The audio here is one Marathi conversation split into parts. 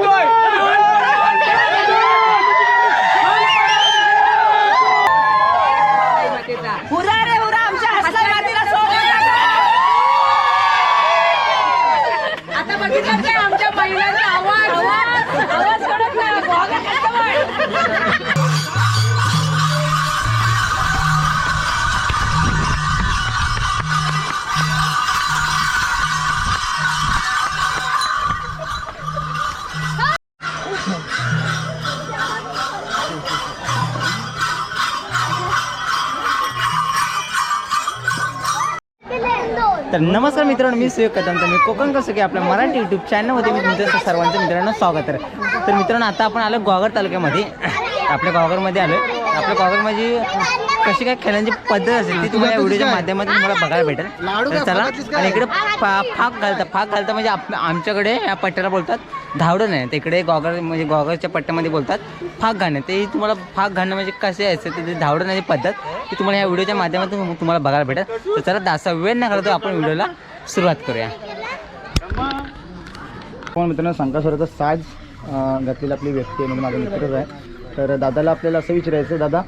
নয় तर नमस्कार मित्रांनो मी सुयोग कदम. तर मी कोकण कसं की आपल्या मराठी यूट्यूब चॅनलमध्ये मी तुमचं सर्वांचं मित्रांनो स्वागत आहे. तर मित्रांनो आता आपण आलो गोगर तालुक्यामध्ये. आपल्या गोगरमध्ये आलो आपल्या गोगरमध्ये कशी काय खेळण्याची पद्धत असेल ती तुम्हाला या व्हिडिओच्या माध्यमातून तुम्हाला बघायला भेटेल. तर चला आणि इकडे फा फाक घालतात फाक घालतात म्हणजे आप आमच्याकडे या पट्ट्याला बोलतात धावडं नाही. तिकडे गॉगर म्हणजे गॉगरच्या पट्ट्यामध्ये बोलतात फाक घालणं. ते तुम्हाला फाक घालणं म्हणजे कसे असते ते धावडण्याची पद्धत ती तुम्हाला या व्हिडिओच्या माध्यमातून तुम्हाला बघायला भेटेल. तर चला दासा वेळ न करतो आपण व्हिडिओला सुरुवात करूया. पण मित्रांनो संकासुराचा साज अं, घातलेला आपली व्यक्ती आहे म्हणजे माझा मित्रच आहे. तर दादाला आपल्याला असं विचारायचं दादा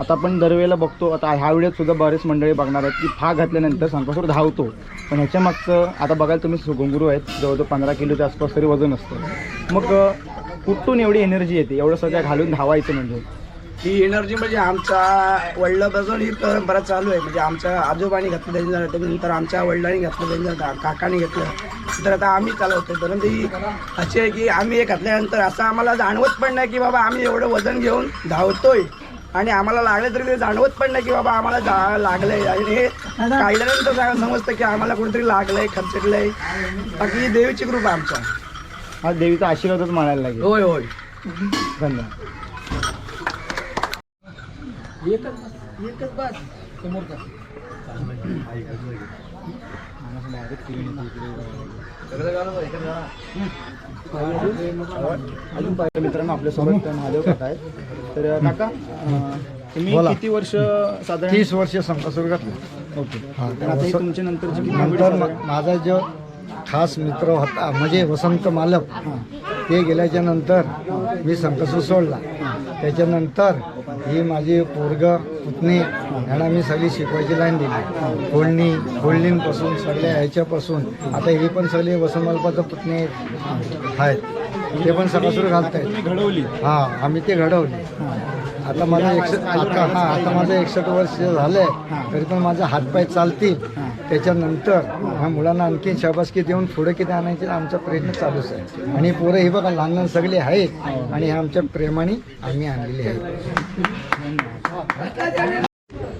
आता आपण दरवेळेला बघतो आता ह्या वेळेत सुद्धा बरेच मंडळी बघणार आहेत की फाग घातल्यानंतर संकासूर धावतो. पण ह्याच्या मागचं आता बघायला तुम्ही सुगंगुरू आहेत जवळजवळ पंधरा किलोच्या आसपास तरी वजन असतं. मग कुठून एवढी एनर्जी येते? एवढं सगळं घालून धावायचं म्हणजे? ही एनर्जी म्हणजे आमच्या वडिलापासून ही परंपरा चालू आहे. म्हणजे आमच्या आजोबांनी घातलं जायचं झालं त्यानंतर आमच्या वडिलांनी घातलं त्यांनी झालं काकांनी घेतलं तर आता आम्ही चालवतो परंतु ही अशी आहे की आम्ही हे घातल्यानंतर असं आम्हाला जाणवत पण नाही की बाबा आम्ही एवढं वजन घेऊन धावतोय. आणि आम्हाला लागलं तरी ते जाणवत पण नाही की बाबा आम्हाला जा लागलंय. आणि हे काढल्यानंतर समजतं की आम्हाला कुठेतरी लागलंय खर्चटलंय बाकी ही देवीची कृपा आमच्या. हा देवीचा आशीर्वादच मानायला लागेल. होय होय. धन्यवाद. अजून पाहिजे मित्रांनो आपल्यासोबत महादेव काका आहेत. तर काका तुम्ही बोला. किती वर्ष साधारण तीस वर्ष घातलं. ओके. तर आता ही तुमच्या नंतरची किती पिढी नंतर? म- माझा जो खास मित्र होता म्हणजे वसंत मालक ते गेल्याच्यानंतर मी संकसूर सोडला. त्याच्यानंतर ही माझी पोरग पुतणी यांना मी सगळी शिकवायची लाईन दिली. फोडणी फोडणींपासून सगळ्या ह्याच्यापासून. आता ही पण सगळी वसंत मालपाचं पुतणी आहेत. ते पण संकसूर घालत आहेत घडवली. हा आम्ही ते घडवले. आता माझं एकसष्ट आता हा आता माझं एकसष्ट वर्ष झालंय तरी पण माझे हातपाय चालतील. त्याच्यानंतर ह्या मुलांना आणखी शाबासकी देऊन पुढे किती आणायचे आमचा प्रयत्न चालूच आहे. आणि पोरं हे बघा लहान लहान सगळे आहेत आणि ह्या आमच्या प्रेमाने आम्ही आणलेले आहेत.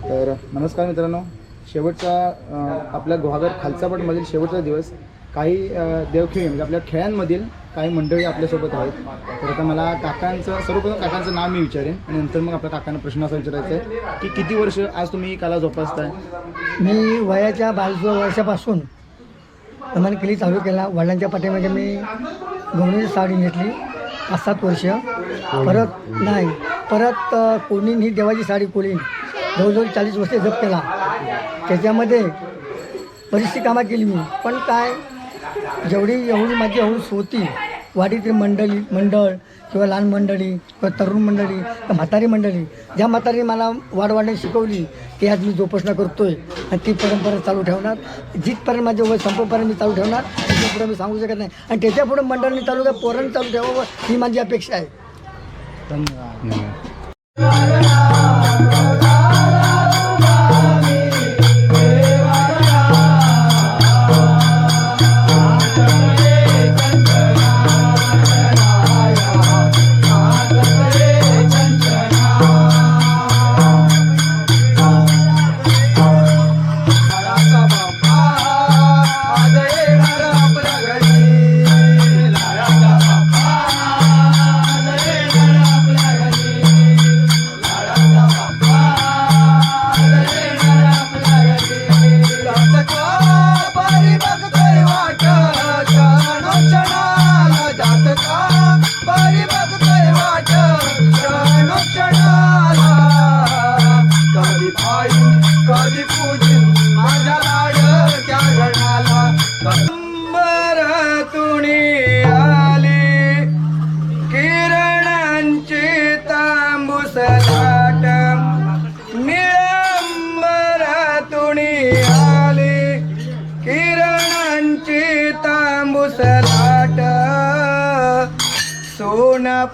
तर नमस्कार मित्रांनो. शेवटचा आपल्या गुहागर खालचापटमधील शेवटचा दिवस. काही देवखेळी म्हणजे आपल्या खेळांमधील काही मंडळी आपल्यासोबत आहेत. तर आता मला काकांचं सर्वप्रथम काकांचं नाव मी विचारेन आणि नंतर मग आपल्या काकांना प्रश्न असा विचारायचा आहे की किती वर्ष आज तुम्ही कला जोपासताय? मी वयाच्या बावीस वर्षापासून कमाल केली चालू केला. वडिलांच्या पाठीमध्ये मी गवणीची साडी घेतली पाच सात वर्ष. परत नाही परत अ, कोणीन ही देवाची साडी कोलीन जवळजवळ चाळीस वर्ष जप केला. त्याच्यामध्ये बरीचशी कामं केली मी. पण काय जेवढी एवढी माझी हौस होती वाडीतील मंडळी मंडळ किंवा लहान मंडळी किंवा तरुण मंडळी किंवा म्हातारी मंडळी ज्या म्हातारी मला वाढवाडणे शिकवली ते आज मी जोपासना करतोय आणि ती परंपरा चालू ठेवणार. जिथपर्यंत माझे वय संपपर्यंत मी चालू ठेवणार त्याच्यापुढे मी सांगू शकत नाही. आणि त्याच्यापुढे मंडळांनी चालू द्या पोरांनी चालू ठेवावं ही माझी अपेक्षा आहे. धन्यवाद.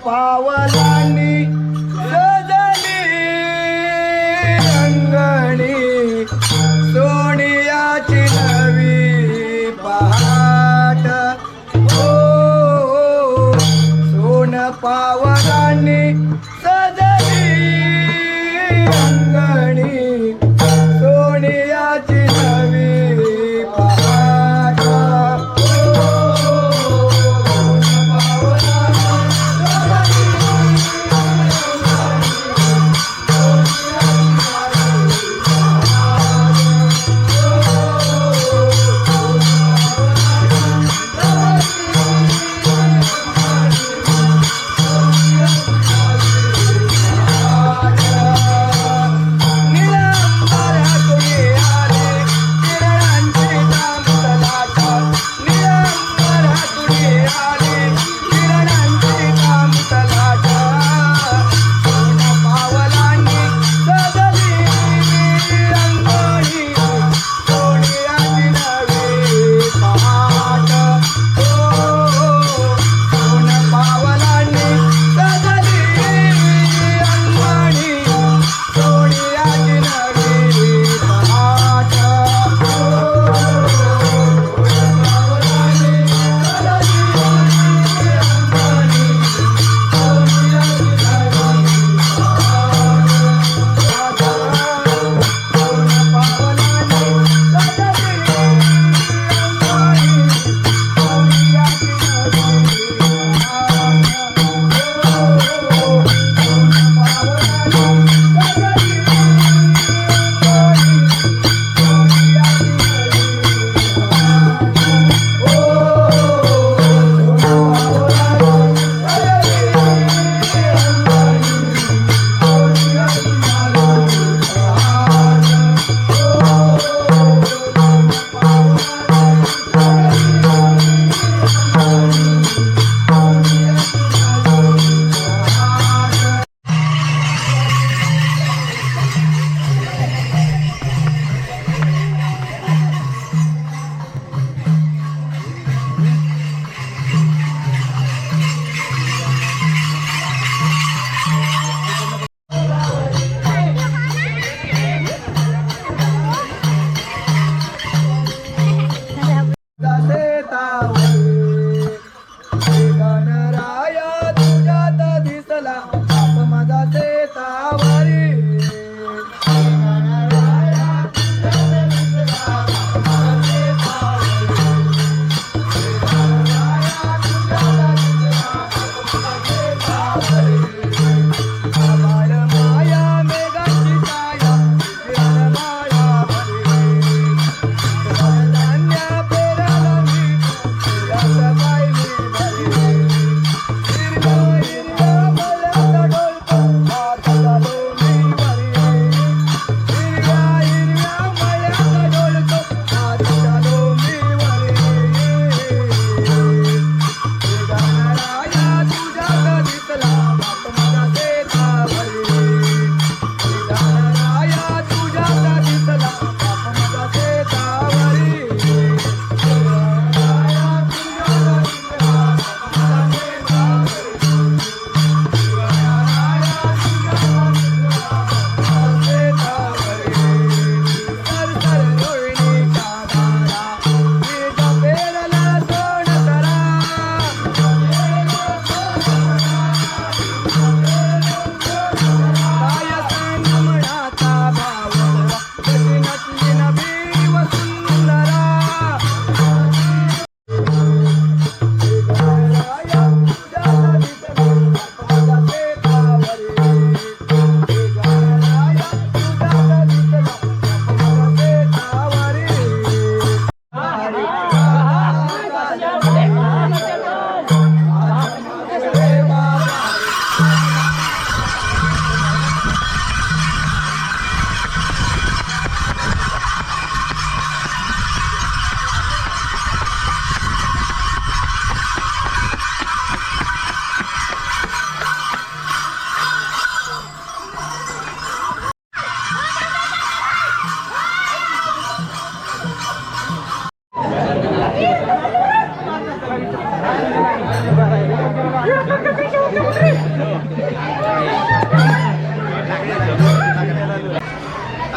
पावला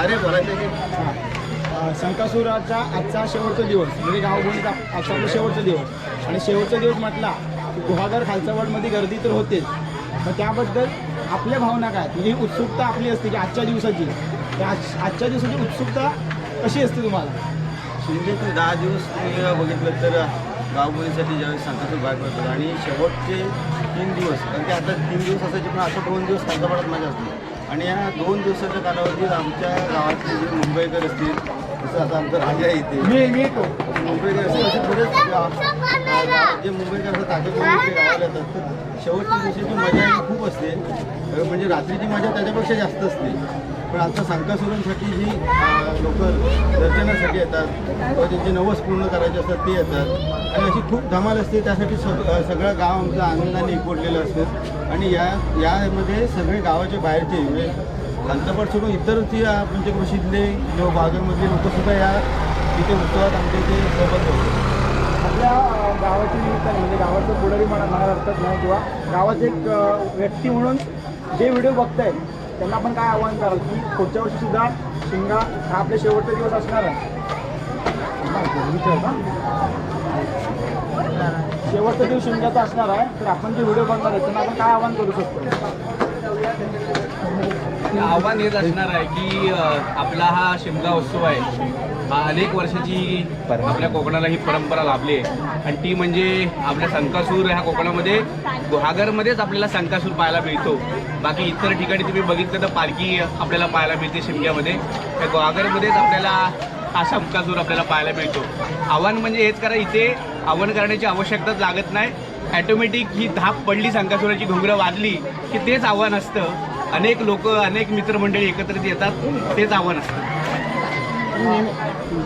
अरे संकासुराचा आजचा शेवटचा दिवस म्हणजे गावभूमीचा आजचा आपला शेवटचा दिवस. आणि शेवटचा दिवस म्हटला की गुहागर खालचा वाडमध्ये गर्दी तर होतेच. मग त्याबद्दल आपल्या भावना काय? म्हणजे ही उत्सुकता आपली असते की आजच्या दिवसाची. त्या आज आजच्या दिवसाची उत्सुकता कशी असते तुम्हाला? शिंदेचे दहा दिवस तुम्ही बघितलं तर गावबोलीसाठी ज्यावेळेस सांगतो भाग पडतात. आणि शेवटचे तीन दिवस कारण की आता तीन दिवस असायचे पण आता दोन दिवस कांतापाडात माझ्या असते आणि या दोन दिवसाच्या कालावधीत आमच्या गावातले जे मुंबईकर असतील जसं आता आमचं राजा आहे इथे मी मी येतो. मुंबईकर असतील असे बरेच जे मुंबईकर असतात ताकद गावाला येतात तर शेवटच्या दिवशीची मजा ही खूप असते म्हणजे रात्रीची मजा त्याच्यापेक्षा जास्त असते. पण आता संकासुरांसाठी जी लोक दर्शनासाठी येतात किंवा त्यांचे नवस पूर्ण करायचे असतात ते येतात. आणि अशी खूप धमाल असते त्यासाठी सग सगळं गाव आमचं आनंदाने एकवटलेलं असतं. आणि या यामध्ये सगळे गावाच्या बाहेरचे म्हणजे कांतापाड सोडून इतर ती पंचक्रोशीतले म्हणजे किंवा बागरमधले लोकसुद्धा या तिथे उत्सवात आमच्या इथे सहभाग होतो आपल्या गावाची निमित्ताने म्हणजे गावाचं पुढारी म्हणा म्हणा अर्थात नाही किंवा गावाचे एक व्यक्ती म्हणून जे व्हिडिओ बघतायत त्यांना आपण काय आव्हान कराल की पुढच्या वर्षी सुद्धा शिंगा हा आपले शेवटचा दिवस असणार आहे. शेवटचा दिवस शिंगाचा असणार आहे तर आपण जे व्हिडिओ बनणार आहे. त्यांना आपण काय आव्हान करू शकतो? आव्हान येत असणार आहे की आपला हा शिमगा उत्सव आहे. अनेक वर्षाची आपल्या कोकणाला ही परंपरा लाभली आहे. आणि ती म्हणजे आपल्या संकासूर ह्या कोकणामध्ये गुहागरमध्येच आपल्याला संकासूर पाहायला मिळतो. बाकी इतर ठिकाणी तुम्ही बघितलं तर पालखी आपल्याला पाहायला मिळते शिमग्यामध्ये. त्या गुहागरमध्येच आपल्याला हा संकासूर आपल्याला पाहायला मिळतो. आव्हान म्हणजे हेच करा इथे आव्हान करण्याची आवश्यकताच लागत नाही. ॲटोमॅटिक ही धाप पडली संकासुराची घुंगरं वाजली की तेच आव्हान असतं. अनेक लोक अनेक मित्रमंडळी एकत्रित येतात तेच आव्हान असतं.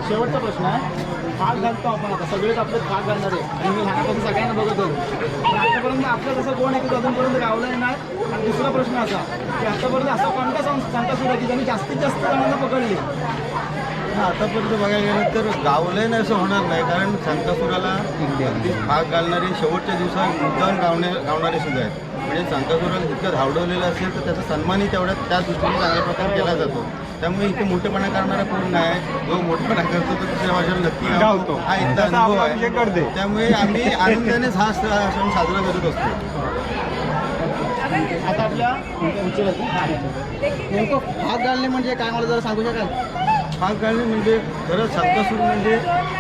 शेवटचा प्रश्न आहे. भाग घालतो आपण आता. सगळेच आपले भाग घालणार आहे. आणि मी लहानापासून सगळ्यांना बघत. होतो आतापर्यंत आपलं तसं कोण आहे की अजूनपर्यंत गावलं नाही आणि दुसरा प्रश्न असा की आतापर्यंत असा कोणता सं संत सुरू आहे की त्यांनी जास्तीत जास्त जणांना पकडले? आतापर्यंत बघायला गेलं तर गावलंय नाही असं होणार नाही कारण संकासुराला अगदी भाग घालणारे शेवटच्या दिवसात मुद्दाम गावणे गावणारे सुद्धा आहेत. म्हणजे संकासुराला जितकं धावडवलेलं असेल तर त्याचा सन्मानही तेवढ्या त्या दृष्टीने चांगल्या प्रकारे केला जातो. त्यामुळे इथे मोठेपणा करणारा कोण नाही. जो मोठेपणा करतो तो दुसऱ्या भाषेला नक्की गावतो हा इथला अनुभव विजय करते. आहे त्यामुळे आम्ही आनंदानेच हा हा सण साजरा करत असतो. आता आपल्या नेमकं भाग घालणे म्हणजे काय? मला जरा सांगू शकाल? भाग घालणे म्हणजे खरंच संकासूर म्हणजे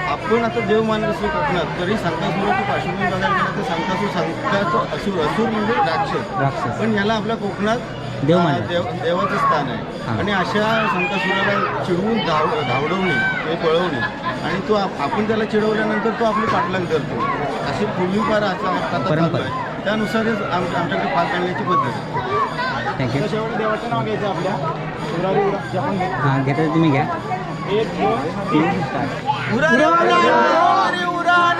आपण आता देव मानत असलो कोकणात तरी संकासुराची पार्श्वभूमी बघायला गेलं तर संकासूर संकाचं असुर असुर म्हणजे राक्षस राक्षस पण याला आपल्या कोकणात देव मानतात. देव देवाचं स्थान हां. आहे आणि अशा संकासुराला चिडवून धाव धावडवणे म्हणजे पळवणे आणि तो आप- आपण त्याला चिडवल्यानंतर तो आपली पाठलाग करतो अशी पूर्वीपार असा आता चालू परंपरा. आहे त्यानुसारच आम आमच्याकडे पाक घालण्याची पद्धत आहे. थँक्यू शेवटी देवाचं नाव घ्यायचं आपल्या. हां घेता तुम्ही घ्या. एक दोन तीन स्टार्ट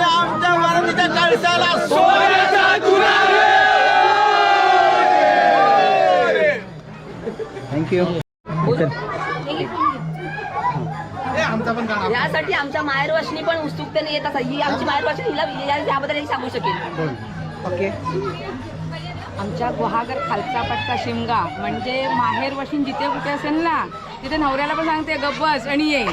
आमच्या कळसाला आमचा पण गाणं यासाठी आमच्या माहेर वशनी पण उत्सुकतेने येत असतात ही आमची माहेर वशनी हिला या- याबद्दल ही सांगू शकेल. ओके आमच्या गुहागर खालचा पट्टा शिमगा. म्हणजे माहेर वशीन जिथे कुठे असेल ना तिथे नवऱ्याला पण सांगते गब्बस आणि ये.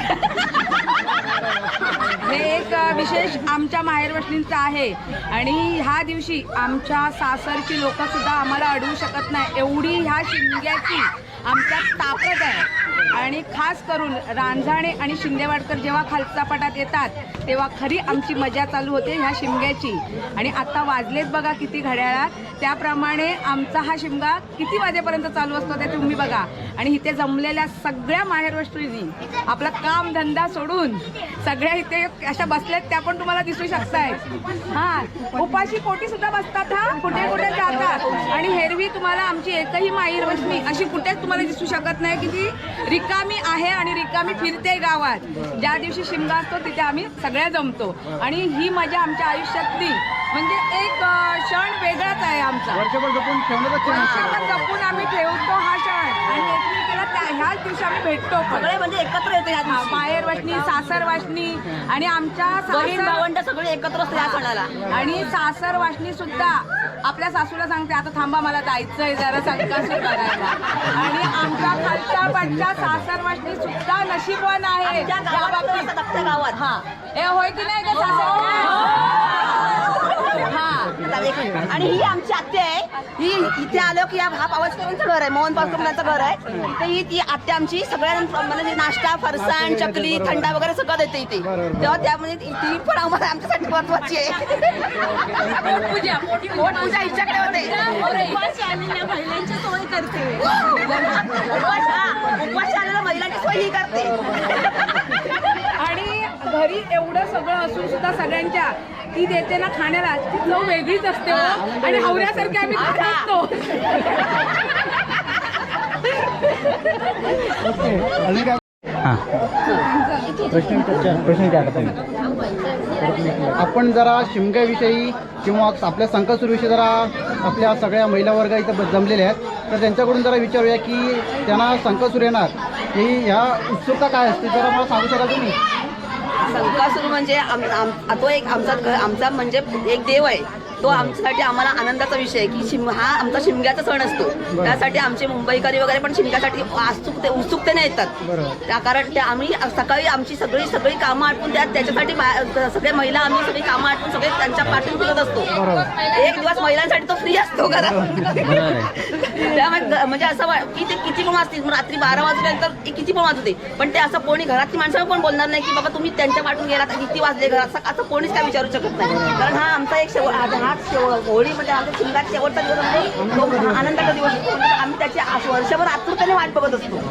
हे एक विशेष आमच्या माहेर वशनींचं आहे. आणि ह्या दिवशी आमच्या सासरची लोक सुद्धा आम्हाला अडवू शकत नाही. एवढी ह्या शिमग्याची आमच्यात ताकद आहे. आणि खास करून रांझाणे आणि शिंदेवाडकर जेव्हा खालचा पटात येतात तेव्हा खरी आमची मजा चालू होते ह्या शिमग्याची. आणि आता वाजलेत बघा किती घड्याळात. त्याप्रमाणे आमचा हा शिमगा किती वाजेपर्यंत चालू असतो ते तुम्ही बघा. आणि इथे जमलेल्या सगळ्या माहेर वस्तूंनी आपला काम धंदा सोडून सगळ्या इथे अशा बसल्यात त्या पण तुम्हाला दिसू शकताय हा उपाशी पोटी सुद्धा बसतात हा कुठे कुठे जातात. आणि हेरवी तुम्हाला आमची एकही माहीर अशी कुठेच तुम्हाला दिसू शकत नाही की ती रिकामी आहे आणि रिकामी फिरते गावात. ज्या दिवशी शिमगा असतो तिथे आम्ही सगळ्या जमतो. आणि ही मजा आमच्या आयुष्यातली. म्हणजे एक क्षण वेगळाच आहे आमचा. वर्षभर जपून आम्ही ठेवतो. हा क्षण ह्याच दिवशी आम्ही भेटतो सगळे म्हणजे एकत्र येतो या माहेर वाटणी सासर वाटणी आणि आमच्या बहीण भावंड सगळे एकत्र असतो या सणाला. आणि सासर वाटणी सुद्धा आपल्या सासूला सांगते आता थांबा मला जायचंय जरा संकासूर करायला. आणि आमच्या खालच्या पाठच्या सासर वाटणी सुद्धा नशीबवान आहे. या बाबतीत. गावात. हा. हे होय की नाही का सासर हा आणि ही आमची आत्या आहे. ही इथे आलो की या हा पावसकरांचं घर आहे. मोहन पावसकरांचं घर आहे. तर ही ती आत्या आमची. सगळ्यांना म्हणजे नाश्ता फरसाण चकली थंडा वगैरे सगळं देते इथे. तेव्हा त्यामध्ये ती ती पण आम्हाला आमच्यासाठी महत्वाची आहे. पूजा मोठी पोटपूजा हिच्याकडे होते. महिलांची सोय करते उपवास हा, उपवास आलेल्या महिलांची सोय ही करते. आणि घरी एवढं सगळं असून सुद्धा सगळ्यांच्या ती देते ना खाण्याला. ती चव वेगळीच असते हो. आणि हवऱ्यासारखे आम्ही खात असतो. हां आपण जरा शिमग्याविषयी किंवा आपल्या संकासूरविषयी जरा आपल्या सगळ्या महिला वर्ग इथं जमलेल्या आहेत. तर त्यांच्याकडून जरा विचारूया की त्यांना संकासूर येणार. ही ह्या उत्सुकता काय असते? जरा मला सांगू शकाल तुम्ही? संकासूर म्हणजे आम, आम, तो एक आमचा घर आमचा म्हणजे एक देव आहे. तो आमच्यासाठी आम्हाला आनंदाचा विषय आहे की शिम हा आमचा शिमग्याचा सण असतो. त्यासाठी आमचे मुंबईकरी वगैरे पण शिमग्यासाठी उत्सुकते उत्सुकतेने येतात. त्या कारण त्या आम्ही सकाळी आमची सगळी सगळी कामं आटपून त्या त्याच्यासाठी सगळ्या महिला आम्ही सगळी कामं आटपून सगळे त्यांच्या पाठून फिरत असतो. एक दिवस महिलांसाठी तो फ्री असतो घरात. आहे त्यामुळे म्हणजे असं की ते किती पण वाजतील. रात्री बारा वाजल्यानंतर किती पण वाजू दे. पण ते असं कोणी घरातली माणसं पण बोलणार नाही की बाबा तुम्ही त्यांच्या पाठून गेलात किती वाजले घरात. असं असं कोणीच काय विचारू शकत नाही. कारण हा आमचा एक शेवट आज शेवट होळी म्हणजे आमच्या शिमला शेवटचा दिवस असतो. म्हणजे आनंदाचा दिवस असतो. म्हणजे आम्ही त्याची वर्षभर आतुरतेने वाट बघत असतो.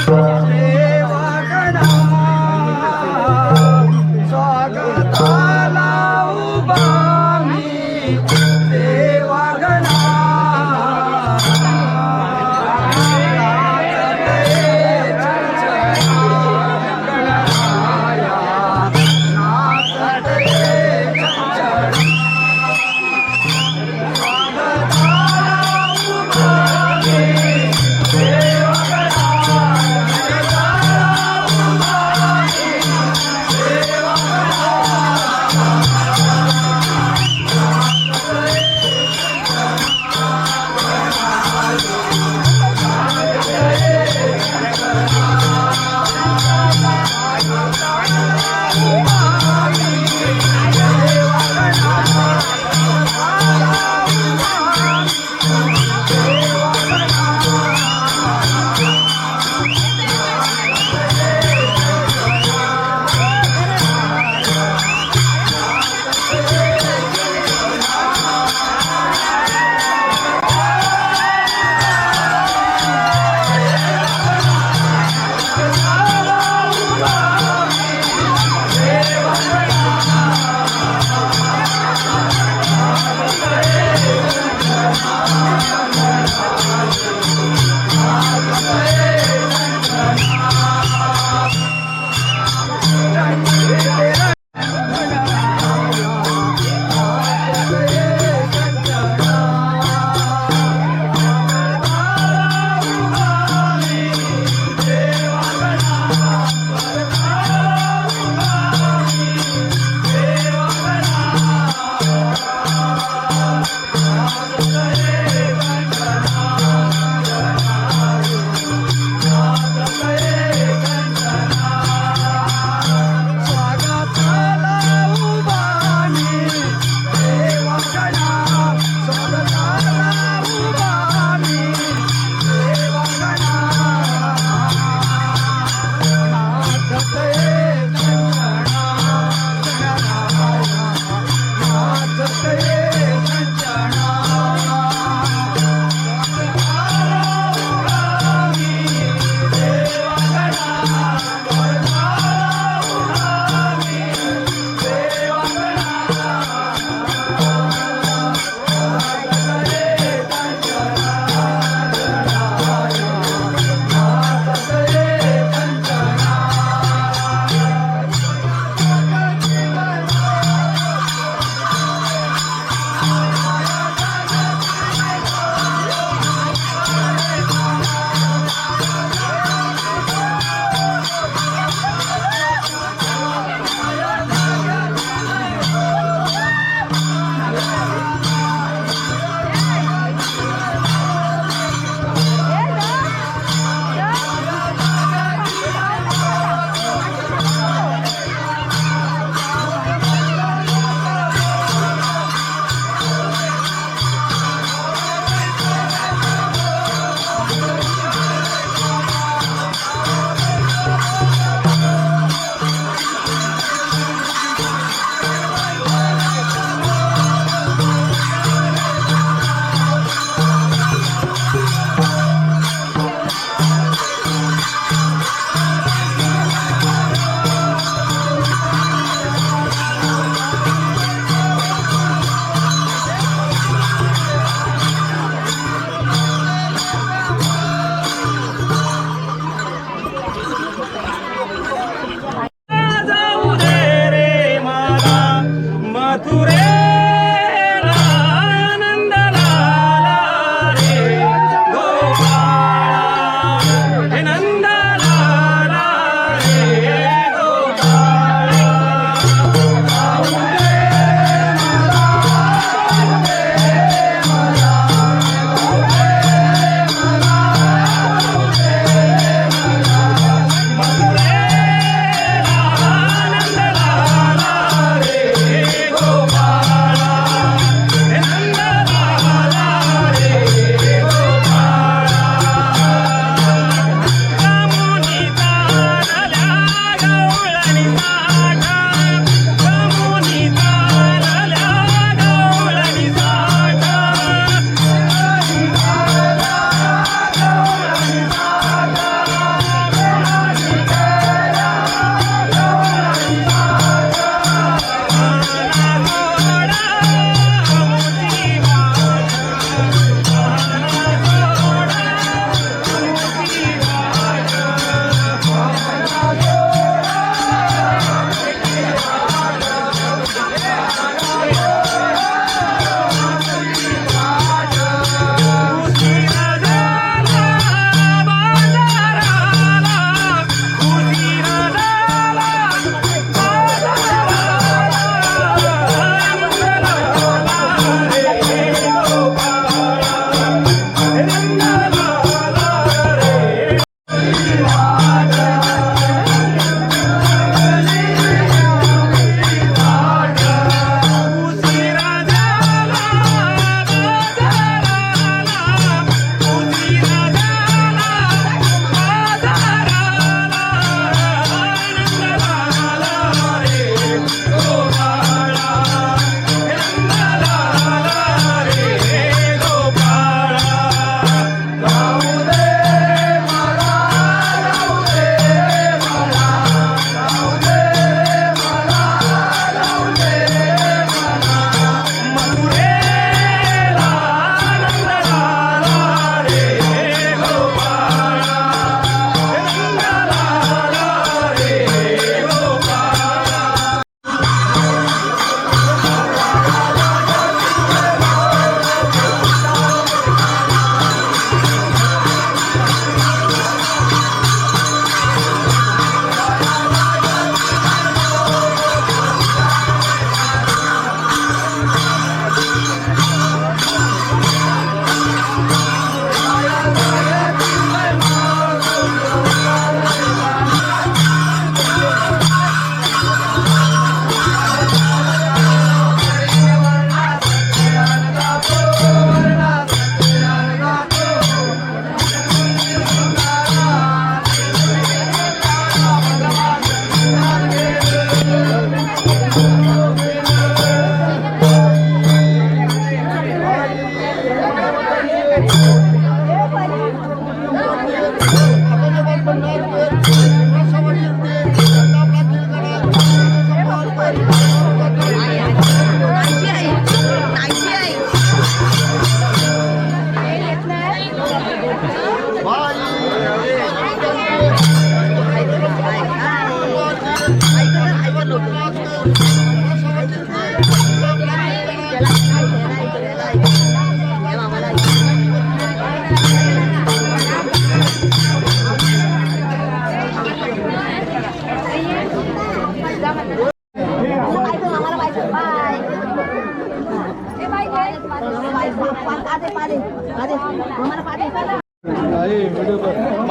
Okay.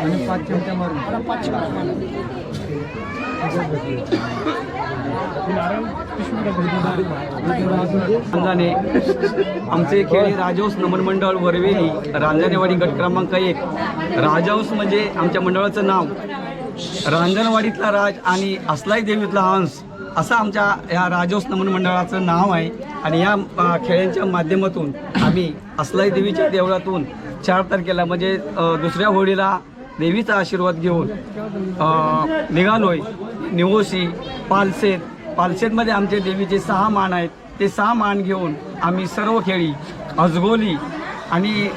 Ini pacarnya marah. Ada pacar. रांजाने आमचे खेळी राजहंस नमन मंडळ वरवेली रांजणेवाडी गट क्रमांक एक. राजहंस म्हणजे आमच्या मंडळाचं नाव. रांजणवाडीतला राज आणि असलाई देवीतला हंस असं आमच्या या राजहंस नमन मंडळाचं नाव आहे. आणि या खेळांच्या माध्यमातून आम्ही असलाई देवीच्या देवळातून चार तारखेला म्हणजे दुसऱ्या होळीला देवीचा आशीर्वाद घेऊन निघालोय. निवोशी पालसेत. पालसेतमध्ये आमचे देवीचे सहा मान आहेत. ते सहा मान घेऊन आम्ही सर्व खेळी अजगोली आणि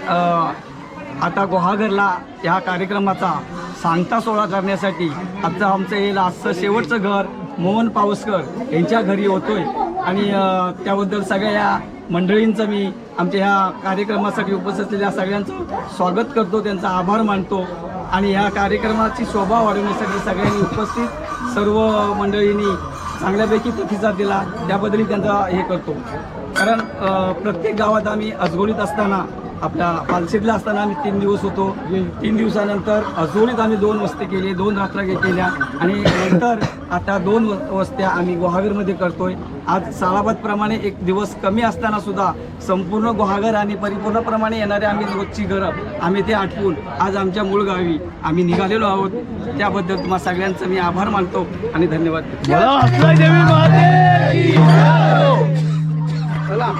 आता गुहागरला या कार्यक्रमाचा सांगता सोहळा करण्यासाठी आजचं आमचं हे लास्टचं शेवटचं घर मोहन पावसकर यांच्या घरी होतोय. आणि त्याबद्दल सगळ्या या मंडळींचं मी आमच्या ह्या कार्यक्रमासाठी उपस्थित असलेल्या सगळ्यांचं स्वागत करतो. त्यांचा आभार मानतो. आणि ह्या कार्यक्रमाची शोभा वाढवण्यासाठी सगळ्यांनी उपस्थित सर्व मंडळींनी चांगल्यापैकी प्रतिसाद दिला. त्याबद्दलही त्यांचा हे करतो. कारण प्रत्येक गावात आम्ही अजगोलीत असताना आपल्या पालसेतला असताना आम्ही तीन दिवस होतो. तीन दिवसानंतर अजोलीत आम्ही दोन वस्ती केली दोन रात्र केल्या. आणि नंतर आता दोन वस्त्या आम्ही गुहागरमध्ये करतोय. आज सालाबादप्रमाणे एक दिवस कमी असताना सुद्धा संपूर्ण गुहागर आणि परिपूर्णप्रमाणे येणारे आम्ही रोजची घरं आम्ही ते आठवून आज आमच्या मूळ गावी आम्ही निघालेलो आहोत. त्याबद्दल तुम्हा सगळ्यांचं मी आभार मानतो आणि धन्यवाद. चला.